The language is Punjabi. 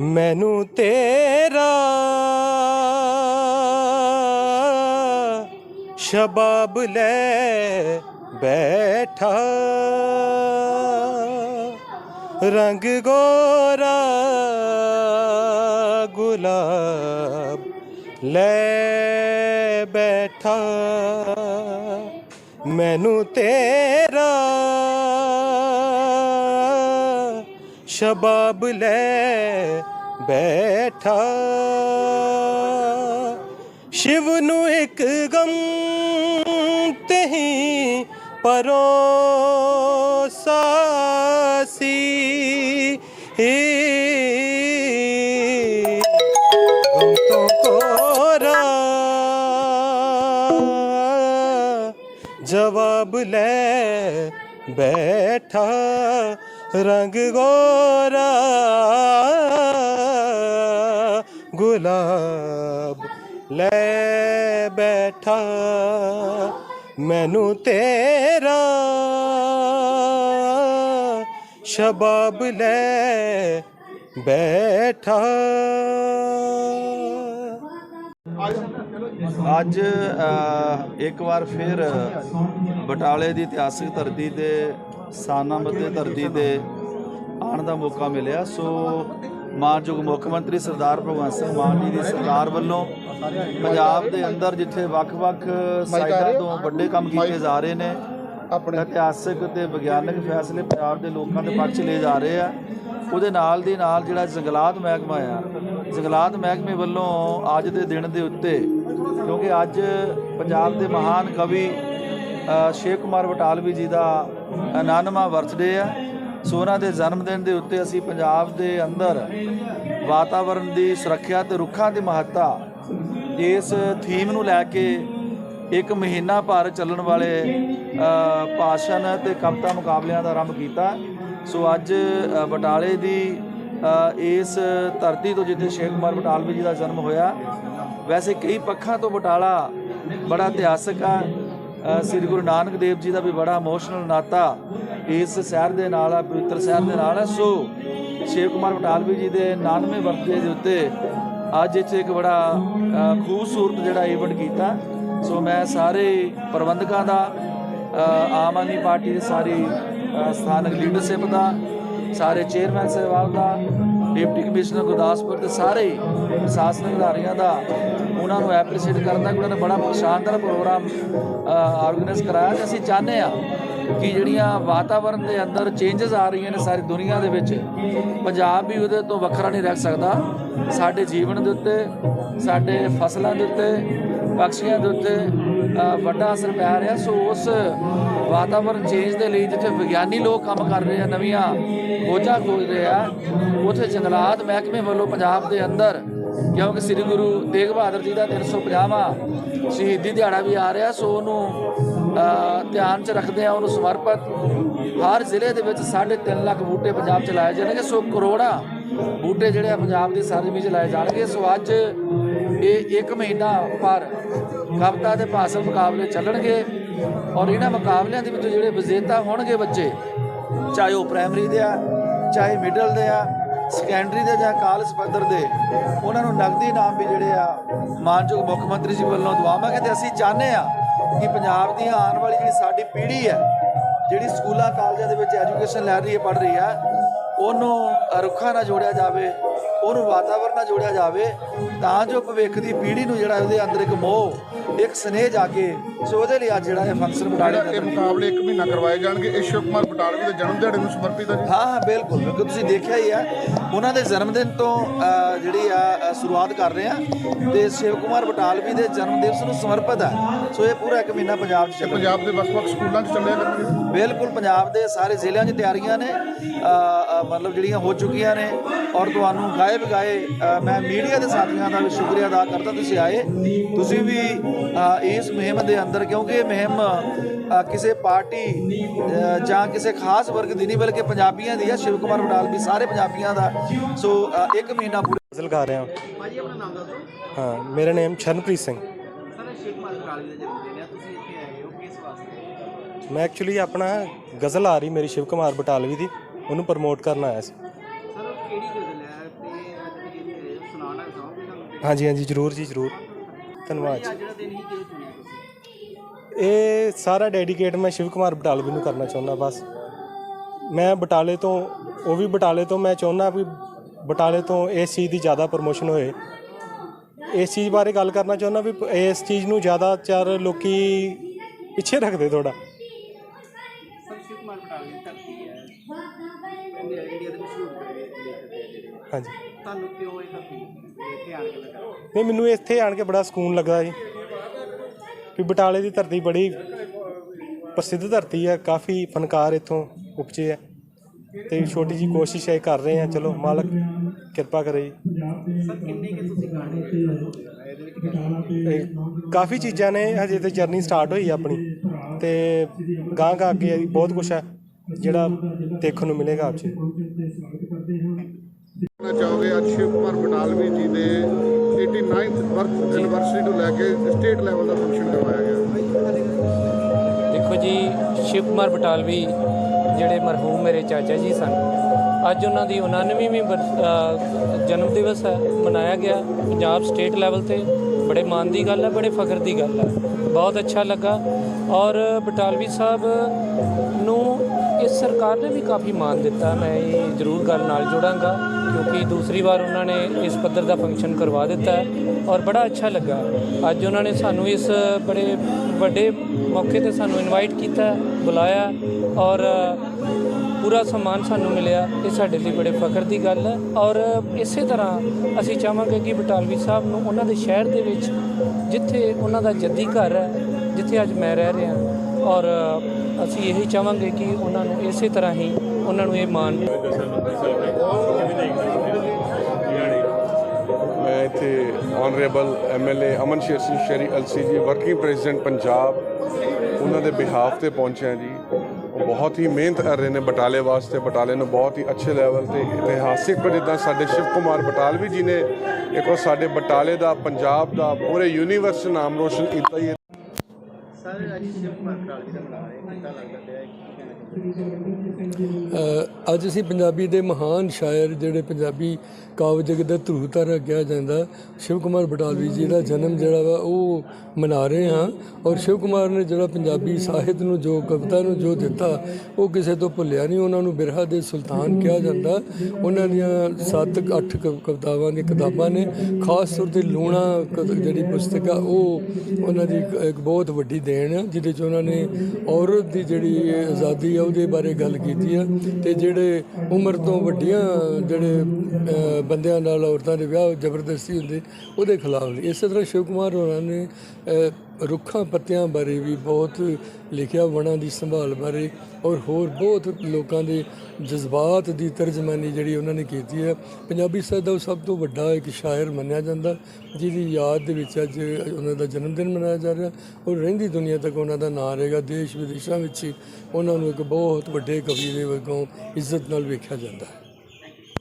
ਮੈਨੂੰ ਤੇਰਾ ਸ਼ਬਾਬ ਲੈ ਬੈਠਾ। ਰੰਗ ਗੋਰਾ ਗੁਲਾਬ ਲੈ ਬੈਠਾ। ਮੈਨੂੰ ਤੇਰਾ ਸ਼ਬਾਬ ਲੈ ਬੈਠਾ। ਸ਼ਿਵ ਨੂੰ ਇੱਕ ਗਮ ਤਹੀਂ ਪਰੋਸਾ ਸੀ। ਗਮ ਤੋਂ ਕੋਰਾ। ਜਵਾਬ ਲੈ ਬੈਠਾ। ਰੰਗ ਗੋਰਾ। ਗੁਲਾਬ ਲੈ ਬੈਠਾ, ਮੈਨੂੰ ਤੇਰਾ ਸ਼ਬਾਬ ਲੈ ਬੈਠਾ। ਅੱਜ ਇੱਕ ਵਾਰ ਫਿਰ ਬਟਾਲੇ ਦੀ ਇਤਿਹਾਸਿਕ ਧਰਤੀ ਤੇ ਸਾਨਾਮਤ ਦੀ ਧਰਤੀ ਤੇ ਆਉਣ ਦਾ ਮੌਕਾ ਮਿਲਿਆ। ਸੋ ਮਾਨਯੋਗ ਮੁੱਖ ਮੰਤਰੀ ਸਰਦਾਰ ਭਗਵੰਤ ਸਿੰਘ ਮਾਨ ਜੀ ਦੀ ਸਰਕਾਰ ਵੱਲੋਂ ਪੰਜਾਬ ਦੇ ਅੰਦਰ ਜਿੱਥੇ ਵੱਖ-ਵੱਖ ਸਾਈਡਾਂ ਤੋਂ ਵੱਡੇ ਕੰਮ ਕੀਤੇ ਜਾ ਰਹੇ ਨੇ ਆਪਣੇ। ਇਤਿਹਾਸਿਕ ਤੇ ਵਿਗਿਆਨਕ ਫੈਸਲੇ ਪੰਜਾਬ ਦੇ ਲੋਕਾਂ ਦੇ ਪੱਖ 'ਚ ਲਏ ਜਾ ਰਹੇ ਆ। ਉਹਦੇ ਨਾਲ ਦੀ ਨਾਲ ਜਿਹੜਾ ਜੰਗਲਾਤ ਮਹਿਕਮਾ ਆ ਜੰਗਲਾਤ ਮਹਿਕਮੇ ਵੱਲੋਂ ਅੱਜ ਦੇ ਦਿਨ ਦੇ ਉੱਤੇ ਕਿਉਂਕਿ ਅੱਜ ਪੰਜਾਬ ਦੇ ਮਹਾਨ ਕਵੀ ਸ਼ੇਖ ਕੁਮਾਰ ਬਟਾਲਵੀ ਜੀ ਦਾ 99ਵਾਂ ਬਰਥਡੇ ਆ। ਸੋ ਉਹਨਾਂ ਦੇ ਜਨਮ ਦਿਨ ਦੇ ਉੱਤੇ ਅਸੀਂ ਪੰਜਾਬ ਦੇ ਅੰਦਰ ਵਾਤਾਵਰਣ ਦੀ ਸੁਰੱਖਿਆ ਤੇ ਰੁੱਖਾਂ ਦੀ ਮਹੱਤਤਾ ਇਸ ਥੀਮ ਨੂੰ ਲੈ ਕੇ ਇੱਕ ਮਹੀਨਾ ਭਰ ਚੱਲਣ ਵਾਲੇ ਭਾਸ਼ਣ ਤੇ ਕਵਿਤਾ ਮੁਕਾਬਲਿਆਂ ਦਾ ਆਰੰਭ ਕੀਤਾ। ਸੋ ਅੱਜ ਬਟਾਲੇ ਦੀ ਇਸ ਧਰਤੀ ਤੋਂ ਜਿੱਥੇ ਸ਼ੇਖ ਕੁਮਾਰ ਬਟਾਲਵੀ ਜੀ ਦਾ ਜਨਮ ਹੋਇਆ, ਵੈਸੇ ਕਈ ਪੱਖਾਂ ਤੋਂ ਬਟਾਲਾ ਬੜਾ ਇਤਿਹਾਸਕ ਆ। ਸ੍ਰੀ ਗੁਰੂ ਨਾਨਕ ਦੇਵ ਜੀ ਦਾ ਵੀ ਬੜਾ ਇਮੋਸ਼ਨਲ ਨਾਤਾ ਇਸ ਸ਼ਹਿਰ ਦੇ ਨਾਲ ਆ ਪਵਿੱਤਰ ਸ਼ਹਿਰ ਦੇ ਨਾਲ ਹੈ। ਸੋ ਸ਼ੇਖ ਕੁਮਾਰ ਬਟਾਲਵੀ ਜੀ ਦੇ 99ਵੇਂ ਬਰਥਡੇ ਦੇ ਉੱਤੇ ਅੱਜ ਇੱਥੇ ਇੱਕ ਬੜਾ ਖੂਬਸੂਰਤ ਜਿਹੜਾ ਇਵੈਂਟ ਕੀਤਾ। ਸੋ ਮੈਂ ਸਾਰੇ ਪ੍ਰਬੰਧਕਾਂ ਦਾ ਆਮ ਆਦਮੀ ਪਾਰਟੀ ਦੀ ਸਾਰੀ ਸਥਾਨਕ ਲੀਡਰਸ਼ਿਪ ਦਾ, ਸਾਰੇ ਚੇਅਰਮੈਨ ਸਾਹਿਬਾਨ ਦਾ ਡਿਪਟੀ ਕਮਿਸ਼ਨਰ ਗੁਰਦਾਸਪੁਰ ਤੇ ਸਾਰੇ ਪ੍ਰਸ਼ਾਸਨਿਕ ਅਧਾਰੀਆਂ ਦਾ ਉਹਨਾਂ ਨੂੰ ਐਪਰੀਸ਼ੀਏਟ ਕਰਦਾ ਕਿ ਉਹਨਾਂ ਨੇ ਬੜਾ ਸ਼ਾਨਦਾਰ ਪ੍ਰੋਗਰਾਮ ਆਰਗੇਨਾਈਜ਼ ਕਰਾਇਆ ਤੇ ਅਸੀਂ ਚਾਹੁੰਦੇ ਆ ਕਿ ਜਿਹੜੀਆਂ ਵਾਤਾਵਰਣ ਦੇ ਅੰਦਰ ਚੇਂਜਸ ਆ ਰਹੀਆਂ ਨੇ ਸਾਰੀ ਦੁਨੀਆ ਦੇ ਵਿੱਚ, ਪੰਜਾਬ ਵੀ ਉਹਦੇ ਤੋਂ ਵੱਖਰਾ ਨਹੀਂ ਰਹਿ ਸਕਦਾ। ਸਾਡੇ ਜੀਵਨ ਦੇ ਉੱਤੇ, ਸਾਡੇ ਫਸਲਾਂ ਦੇ ਉੱਤੇ, ਪਕਸ਼ੀਆਂ ਦੇ ਉੱਤੇ ਵੱਡਾ ਅਸਰ ਪੈ ਰਿਹਾ। ਸੋ ਉਸ ਵਾਤਾਵਰਣ ਚੇਂਜ ਦੇ ਲਈ ਜਿੱਥੇ ਵਿਗਿਆਨੀ ਲੋਕ ਕੰਮ ਕਰ ਰਹੇ ਆ, ਨਵੀਆਂ ਖੋਜਾਂ ਖੋਜ ਰਹੇ ਆ, ਉਥੇ ਜੰਗਲਾਤ ਮਹਿਕਮੇ ਵੱਲੋਂ ਪੰਜਾਬ ਦੇ ਅੰਦਰ, ਕਿਉਂਕਿ ਸ੍ਰੀ ਗੁਰੂ ਤੇਗ ਬਹਾਦਰ ਜੀ ਦਾ 350ਵਾਂ ਸ਼ਹੀਦੀ ਦਿਹਾੜਾ ਵੀ ਆ ਰਿਹਾ, ਸੋ ਉਹਨੂੰ ਧਿਆਨ 'ਚ ਰੱਖਦੇ ਆ, ਉਹਨੂੰ ਸਮਰਪਿਤ ਹਰ ਜ਼ਿਲ੍ਹੇ ਦੇ ਵਿੱਚ 3.5 ਲੱਖ ਬੂਟੇ ਪੰਜਾਬ 'ਚ ਲਾਏ ਜਾਣਗੇ। ਸੋ ਕਰੋੜਾਂ ਬੂਟੇ ਜਿਹੜੇ ਆ ਪੰਜਾਬ ਦੀ ਸਰਜ਼ਮੀਨ 'ਚ ਲਾਏ ਜਾਣਗੇ। ਸੋ ਅੱਜ ਇਹ ਇੱਕ ਮਹੀਨਾ ਪਰ ਕਵਿਤਾ ਦੇ ਭਾਸ਼ਣ ਮੁਕਾਬਲੇ ਚੱਲਣਗੇ ਔਰ ਇਹਨਾਂ ਮੁਕਾਬਲਿਆਂ ਦੇ ਵਿੱਚ ਜਿਹੜੇ ਵਿਜੇਤਾ ਹੋਣਗੇ ਬੱਚੇ, ਚਾਹੇ ਉਹ ਪ੍ਰਾਇਮਰੀ ਦੇ ਆ, ਚਾਹੇ ਮਿਡਲ ਦੇ ਆ ਸੈਕੰਡਰੀ ਦੇ ਜਾਂ ਕਾਲਜ ਪੱਧਰ ਦੇ, ਉਹਨਾਂ ਨੂੰ ਨਗਦੀ ਇਨਾਮ ਵੀ ਜਿਹੜੇ ਆ, ਮਾਨਯੋਗ ਮੁੱਖ ਮੰਤਰੀ ਜੀ ਵੱਲੋਂ ਦਵਾਵਾਂਗੇ ਤੇ ਅਸੀਂ ਚਾਹੁੰਦੇ ਆ ਕਿ ਪੰਜਾਬ ਦੀ ਆਉਣ ਵਾਲੀ ਜਿਹੜੀ ਸਾਡੀ ਪੀੜ੍ਹੀ ਹੈ, ਜਿਹੜੀ ਸਕੂਲਾਂ, ਕਾਲਜਾਂ ਦੇ ਵਿੱਚ ਐਜੂਕੇਸ਼ਨ ਲੈ ਰਹੀ ਹੈ, ਪੜ੍ਹ ਰਹੀ ਹੈ ਉਹਨੂੰ ਰੁੱਖਾਂ ਨਾਲ ਜੋੜਿਆ ਜਾਵੇ ਉਹਨੂੰ ਵਾਤਾਵਰਣ ਨਾਲ ਜੋੜਿਆ ਜਾਵੇ ਤਾਂ ਜੋ ਭਵਿੱਖ ਦੀ ਪੀੜ੍ਹੀ ਨੂੰ ਜਿਹੜਾ ਉਹਦੇ ਅੰਦਰ ਇੱਕ ਮੋਹ ਇੱਕ ਸਨੇਹ ਜਾਗੇ ਸੋ ਉਹਦੇ ਲਈ ਅੱਜ ਜਿਹੜਾ ਇਹ ਫੰਕਸ਼ਨ ਬਟਾਲੇ ਦੇ ਮੁਕਾਬਲੇ ਇੱਕ ਮਹੀਨਾ ਕਰਵਾਏ ਜਾਣਗੇ ਇਹ ਸ਼ਿਵ ਕੁਮਾਰ ਬਟਾਲਵੀ ਦੇ ਜਨਮ ਦਿਹਾੜੇ ਨੂੰ ਸਮਰਪਿਤ ਹੈ ਜੀ। ਹਾਂ ਹਾਂ ਬਿਲਕੁਲ ਬਿਲਕੁਲ ਤੁਸੀਂ ਦੇਖਿਆ ਹੀ ਆ ਉਹਨਾਂ ਦੇ ਜਨਮ ਦਿਨ ਤੋਂ ਜਿਹੜੀ ਆ ਸ਼ੁਰੂਆਤ ਕਰ ਰਹੇ ਆ ਤੇ ਸ਼ਿਵ ਕੁਮਾਰ ਬਟਾਲਵੀ ਦੇ ਜਨਮ ਦਿਵਸ ਨੂੰ ਸਮਰਪਿਤ ਹੈ। ਸੋ ਇਹ ਪੂਰਾ ਇੱਕ ਮਹੀਨਾ ਪੰਜਾਬ 'ਚ ਚੱਲੇਗਾ ਪੰਜਾਬ ਦੇ ਵੱਖ-ਵੱਖ ਸਕੂਲਾਂ 'ਚ ਚੱਲਿਆ ਕਰਨਗੇ। ਬਿਲਕੁਲ ਪੰਜਾਬ ਦੇ ਸਾਰੇ ਜ਼ਿਲ੍ਹਿਆਂ 'ਚ ਤਿਆਰੀਆਂ ਨੇ। ਅ, ਮਤਲਬ ਜਿਹੜੀਆਂ ਹੋ ਚੁੱਕੀਆਂ ਨੇ ਔਰ ਤੁਹਾਨੂੰ ਗਾਏ ਬਗਾਏ ਮੈਂ ਮੀਡੀਆ ਦੇ ਸਾਥੀਆਂ ਦਾ ਵੀ ਸ਼ੁਕਰੀਆ ਅਦਾ ਕਰਦਾ ਤੁਸੀਂ ਆਏ। ਤੁਸੀਂ ਵੀ ਇਸ ਮੁਹਿੰਮ ਦੇ ਅੰਦਰ ਕਿਉਂਕਿ ਇਹ ਮੁਹਿੰਮ ਕਿਸੇ ਪਾਰਟੀ ਜਾਂ ਕਿਸੇ ਖਾਸ ਵਰਗ ਦੀ ਨਹੀਂ ਬਲਕਿ ਪੰਜਾਬੀਆਂ ਦੀ ਹੈ ਸ਼ਿਵ ਕੁਮਾਰ ਬਟਾਲਵੀ ਸਾਰੇ ਪੰਜਾਬੀਆਂ ਦਾ। ਸੋ ਇੱਕ ਮਹੀਨਾ ਪੂਰਾ ਗਜ਼ਲ ਗਾ ਰਿਹਾ ਭਾਜੀ ਆਪਣਾ ਨਾਮ ਦੱਸੋ। ਹਾਂ ਮੇਰਾ ਨਾਮ ਸ਼ਰਨਪ੍ਰੀਤ ਸਿੰਘ। ਸਰ ਸ਼ੇਖ ਮਾਜ਼ਰ ਕਾਲੀ ਦਾ ਜਨਮ ਦਿਨ ਹੈ। ਤੁਸੀਂ ਇੱਥੇ ਆਏ ਹੋ ਕਿਸ ਵਾਸਤੇ? ਮੈਂ ਐਕਚੁਅਲੀ ਆਪਣਾ ਗਜ਼ਲ ਆ ਰਹੀ ਮੇਰੀ ਸ਼ਿਵ ਕੁਮਾਰ ਬਟਾਲਵੀ ਦੀ। ਉਹਨੂੰ ਪ੍ਰਮੋਟ ਕਰਨ ਆਇਆ ਸੀ। ਸਰ ਉਹ ਕਿਹੜੀ ਗਜ਼ਲ ਹੈ? ਤੇ ਅੱਜ ਹਾਂਜੀ ਹਾਂਜੀ ਜ਼ਰੂਰ ਜੀ ਜ਼ਰੂਰ। ਧੰਨਵਾਦ ਜੀ। ਜਿਹੜਾ ਦਿਨ ਹੀ ਕਿਉਂ ਚੁਣਿਆ ਤੁਸੀਂ? ਇਹ ਸਾਰਾ ਡੈਡੀਕੇਟ ਮੈਂ ਸ਼ਿਵ ਕੁਮਾਰ ਬਟਾਲਵੀ ਨੂੰ ਕਰਨਾ ਚਾਹੁੰਦਾ ਬਸ। ਮੈਂ ਬਟਾਲੇ ਤੋਂ ਉਹ ਵੀ ਬਟਾਲੇ ਤੋਂ ਮੈਂ ਚਾਹੁੰਦਾ ਵੀ ਬਟਾਲੇ ਤੋਂ ਇਸ ਚੀਜ਼ ਦੀ ਜ਼ਿਆਦਾ ਪ੍ਰਮੋਸ਼ਨ ਹੋਏ। ਇਸ ਚੀਜ਼ ਬਾਰੇ ਗੱਲ ਕਰਨਾ ਚਾਹੁੰਦਾ ਵੀ ਇਸ ਚੀਜ਼ ਨੂੰ ਜ਼ਿਆਦਾ ਚਾਰ ਲੋਕੀ ਪਿੱਛੇ ਰੱਖਦੇ ਥੋੜਾ ਸਰ ਸ਼ਿਵ ਕੁਮਾਰ ਬਟਾਲਵੀ ਦੀ ਧਰਤੀ ਹੈ ਇੰਡੀਆ ਇੰਡੀਆ ਦੇ ਮਸ਼ਹੂਰ ਲੇਖਕ ਹੈ ਜਿਹੜੇ ਹਾਂਜੀ। ਤੁਹਾਨੂੰ ਕਿਉਂ ਇਹ ਧਰਤੀ ਇੱਥੇ ਆਣ ਕੇ ਲੱਗਾ ਨਹੀਂ ਮੈਨੂੰ ਇੱਥੇ ਆਣ ਕੇ ਬੜਾ ਸਕੂਨ ਲੱਗਾ ਜੀ। ਵੀ ਬਟਾਲੇ ਦੀ ਧਰਤੀ ਬੜੀ ਪ੍ਰਸਿੱਧ ਧਰਤੀ ਹੈ ਕਾਫੀ ਫਨਕਾਰ ਇੱਥੋਂ ਉਪਜੇ ਹੈ ਤੇ ਛੋਟੀ ਜੀ ਕੋਸ਼ਿਸ਼ ਹੈ ਕਰ ਰਹੇ ਹਾਂ ਚਲੋ ਮਾਲਕ ਕਿਰਪਾ ਕਰੇ ਜੀ। ਸਰ ਕਿੰਨੇ ਕਿ ਤੁਸੀਂ ਗਾਣੇ ਇਹਦੇ ਵਿੱਚ ਕਿੰਨੇ ਇਹ ਕਾਫੀ ਚੀਜ਼ਾਂ ਨੇ ਹਜੇ ਤੇ ਜਰਨੀ ਸਟਾਰਟ ਹੋਈ ਆਪਣੀ। ਤੇ ਗਾਂ ਗਾਂ ਅੱਗੇ ਬਹੁਤ ਕੁਝ ਹੈ ਜਿਹੜਾ ਦੇਖਣ ਨੂੰ ਮਿਲੇਗਾ ਆਪ ਜੀ। ਕਹਿਣਾ ਚਾਹੋਗੇ ਅੱਜ ਸ਼ਿਵ ਕੁਮਾਰ ਬਟਾਲਵੀ ਜੀ ਦੇ 89th ਬਰਥ ਐਨਵਰਸਰੀ ਨੂੰ ਲੈ ਕੇ ਸਟੇਟ ਲੈਵਲ ਦਾ ਫੰਕਸ਼ਨ ਕਰਵਾਇਆ ਗਿਆ। ਦੇਖੋ ਜੀ, ਸ਼ਿਵ ਕੁਮਾਰ ਬਟਾਲਵੀ ਜਿਹੜੇ ਮਰਹੂਮ ਮੇਰੇ ਚਾਚਾ ਜੀ ਸਨ, ਅੱਜ ਉਹਨਾਂ ਦੀ 99ਵੀਂ ਜਨਮ ਦਿਵਸ ਹੈ, ਮਨਾਇਆ ਗਿਆ ਪੰਜਾਬ ਸਟੇਟ ਲੈਵਲ ਤੇ। ਬੜੇ ਮਾਣ ਦੀ ਗੱਲ ਹੈ, ਬੜੇ ਫਖਰ ਦੀ ਗੱਲ ਹੈ। ਬਹੁਤ ਅੱਛਾ ਲੱਗਾ। ਔਰ ਬਟਾਲਵੀ ਸਾਹਿਬ ਨੂੰ ਇਸ ਸਰਕਾਰ ਨੇ ਵੀ ਕਾਫੀ ਮਾਣ ਦਿੱਤਾ। ਮੈਂ ਇਹ ਜ਼ਰੂਰ ਗੱਲ ਨਾਲ ਜੋੜਾਂਗਾ। ਕਿਉਂਕਿ ਦੂਸਰੀ ਵਾਰ ਉਹਨਾਂ ਨੇ ਇਸ ਪੱਧਰ ਦਾ ਫੰਕਸ਼ਨ ਕਰਵਾ ਦਿੱਤਾ ਔਰ ਬੜਾ ਅੱਛਾ ਲੱਗਾ। ਅੱਜ ਉਹਨਾਂ ਨੇ ਸਾਨੂੰ ਇਸ ਬੜੇ ਵੱਡੇ ਮੌਕੇ ਤੇ ਸਾਨੂੰ ਇਨਵਾਈਟ ਕੀਤਾ, ਬੁਲਾਇਆ ਔਰ ਪੂਰਾ ਸਨਮਾਨ ਸਾਨੂੰ ਮਿਲਿਆ। ਇਹ ਸਾਡੇ ਲਈ ਬੜੇ ਫਖਰ ਦੀ ਗੱਲ ਹੈ ਔਰ ਇਸੇ ਤਰ੍ਹਾਂ ਅਸੀਂ ਚਾਹਾਂਗੇ ਕਿ ਬਟਾਲਵੀ ਸਾਹਿਬ ਨੂੰ ਉਹਨਾਂ ਦੇ ਸ਼ਹਿਰ ਦੇ ਵਿੱਚ ਜਿੱਥੇ ਉਹਨਾਂ ਦਾ ਜੱਦੀ ਘਰ ਹੈ, ਜਿੱਥੇ ਅੱਜ ਮੈਂ ਰਹਿ ਰਿਹਾ ਔਰ ਅਸੀਂ ਇਹੀ ਚਾਹਾਂਗੇ ਕਿ ਉਹਨਾਂ ਨੂੰ ਇਸੇ ਤਰ੍ਹਾਂ ਹੀ ਉਹਨਾਂ ਨੂੰ ਇਹ ਮਾਣ ਮੈਂ ਇੱਥੇ ਆਨਰੇਬਲ ਐਮਐਲਏ ਅਮਨ ਸ਼ੇਰ ਸਿੰਘ ਸ਼ਰੀ ਅਲਸੀ ਜੀ ਵਰਕਿੰਗ ਪ੍ਰੈਜ਼ੀਡੈਂਟ ਪੰਜਾਬ। ਉਹਨਾਂ ਦੇ ਬਿਹਾਫ ਤੇ ਪਹੁੰਚਿਆ ਜੀ। ਉਹ ਬਹੁਤ ਹੀ ਮਿਹਨਤ ਕਰ ਰਹੇ ਨੇ ਬਟਾਲੇ ਵਾਸਤੇ। ਬਟਾਲੇ ਨੂੰ ਬਹੁਤ ਹੀ ਅੱਛੇ ਲੈਵਲ ਤੇ ਇਤਿਹਾਸਿਕ ਜਿੱਦਾਂ ਸਾਡੇ ਸ਼ਿਵ ਕੁਮਾਰ ਬਟਾਲਵੀ ਜੀ ਨੇ, ਇੱਕ ਉਹ ਸਾਡੇ ਬਟਾਲੇ ਦਾ, ਪੰਜਾਬ ਦਾ ਪੂਰੇ ਯੂਨੀਵਰਸ 'ਚ ਨਾਮ ਰੋਸ਼ਨ ਕੀਤਾ ਹੀ। ਸਰ ਅੱਜ ਸ਼ਿਵ ਕੁਮਾਰ ਬਟਾਲਵੀ ਦਾ ਬਣਾ ਰਹੇ ਕਿੱਦਾਂ ਲੱਗਦਾ ਪਿਆ ਕੀ ਅੱਜ ਅਸੀਂ ਪੰਜਾਬੀ ਦੇ ਮਹਾਨ ਸ਼ਾਇਰ ਜਿਹੜੇ ਪੰਜਾਬੀ ਕਾਵਿ ਜਗਤ ਦਾ ਧਰੂਤਾਰਾ ਕਿਹਾ ਜਾਂਦਾ, ਸ਼ਿਵ ਕੁਮਾਰ ਬਟਾਲਵੀ ਜੀ ਦਾ ਜਨਮ ਜਿਹੜਾ ਵਾ ਉਹ ਮਨਾ ਰਹੇ ਹਾਂ ਔਰ ਸ਼ਿਵ ਕੁਮਾਰ ਨੇ ਜਿਹੜਾ ਪੰਜਾਬੀ ਸਾਹਿਤ ਨੂੰ ਜੋ ਕਵਿਤਾ ਨੂੰ ਜੋ ਦਿੱਤਾ, ਉਹ ਕਿਸੇ ਤੋਂ ਭੁੱਲਿਆ ਨਹੀਂ, ਉਹਨਾਂ ਨੂੰ ਬਿਰਹਾ ਦੇ ਸੁਲਤਾਨ ਕਿਹਾ ਜਾਂਦਾ। ਉਹਨਾਂ ਦੀਆਂ 7-8 ਕਵਿਤਾਵਾਂ ਦੀਆਂ ਕਿਤਾਬਾਂ ਨੇ, ਖਾਸ ਤੌਰ ਤੇ ਲੂਣਾ ਕ- ਜਿਹੜੀ ਪੁਸਤਕ ਆ, ਉਹ ਉਹਨਾਂ ਦੀ ਇੱਕ- ਬਹੁਤ ਵੱਡੀ ਦੇਣ ਆ, ਜਿਹਦੇ ਚ ਉਹਨਾਂ ਨੇ ਔਰਤ ਦੀ ਜਿਹੜੀ ਆਜ਼ਾਦੀ ਆ ਉਹਦੇ ਬਾਰੇ ਗੱਲ ਕੀਤੀ ਆ ਤੇ ਜਿਹੜੇ ਉਮਰ ਤੋਂ ਵੱਡੀਆਂ ਜਿਹੜੇ ਬੰਦਿਆਂ ਨਾਲ ਔਰਤਾਂ ਦੇ ਵਿਆਹ ਜ਼ਬਰਦਸਤੀ ਹੁੰਦੇ ਉਹਦੇ ਖਿਲਾਫ ਨੇ ਇਸੇ ਤਰ੍ਹਾਂ ਸ਼ਿਵ ਕੁਮਾਰ ਹੋਰਾਂ ਨੇ ਰੁੱਖਾਂ ਪੱਤਿਆਂ ਬਾਰੇ ਵੀ ਬਹੁਤ ਲਿਖਿਆ ਵਣਾਂ ਦੀ ਸੰਭਾਲ ਬਾਰੇ ਔਰ ਹੋਰ ਬਹੁਤ ਲੋਕਾਂ ਦੇ ਜਜ਼ਬਾਤ ਦੀ ਤਰਜਮਾਨੀ ਜਿਹੜੀ ਉਹਨਾਂ ਨੇ ਕੀਤੀ ਹੈ। ਪੰਜਾਬੀ ਸਾਹਿਤ ਦਾ ਉਹ ਸਭ ਤੋਂ ਵੱਡਾ ਇੱਕ ਸ਼ਾਇਰ ਮੰਨਿਆ ਜਾਂਦਾ, ਜਿਹਦੀ ਯਾਦ ਦੇ ਵਿੱਚ ਅੱਜ ਉਹਨਾਂ ਦਾ ਜਨਮ ਦਿਨ ਮਨਾਇਆ ਜਾ ਰਿਹਾ ਔਰ ਰਹਿੰਦੀ ਦੁਨੀਆ ਤੱਕ ਉਹਨਾਂ ਦਾ ਨਾਂ ਰਹੇਗਾ। ਦੇਸ਼ ਵਿਦੇਸ਼ਾਂ ਵਿੱਚ ਹੀ ਉਹਨਾਂ ਨੂੰ ਇੱਕ ਬਹੁਤ ਵੱਡੇ ਕਵੀ ਦੇ ਵਜੋਂ ਇੱਜ਼ਤ ਨਾਲ ਵੇਖਿਆ ਜਾਂਦਾ ਹੈ।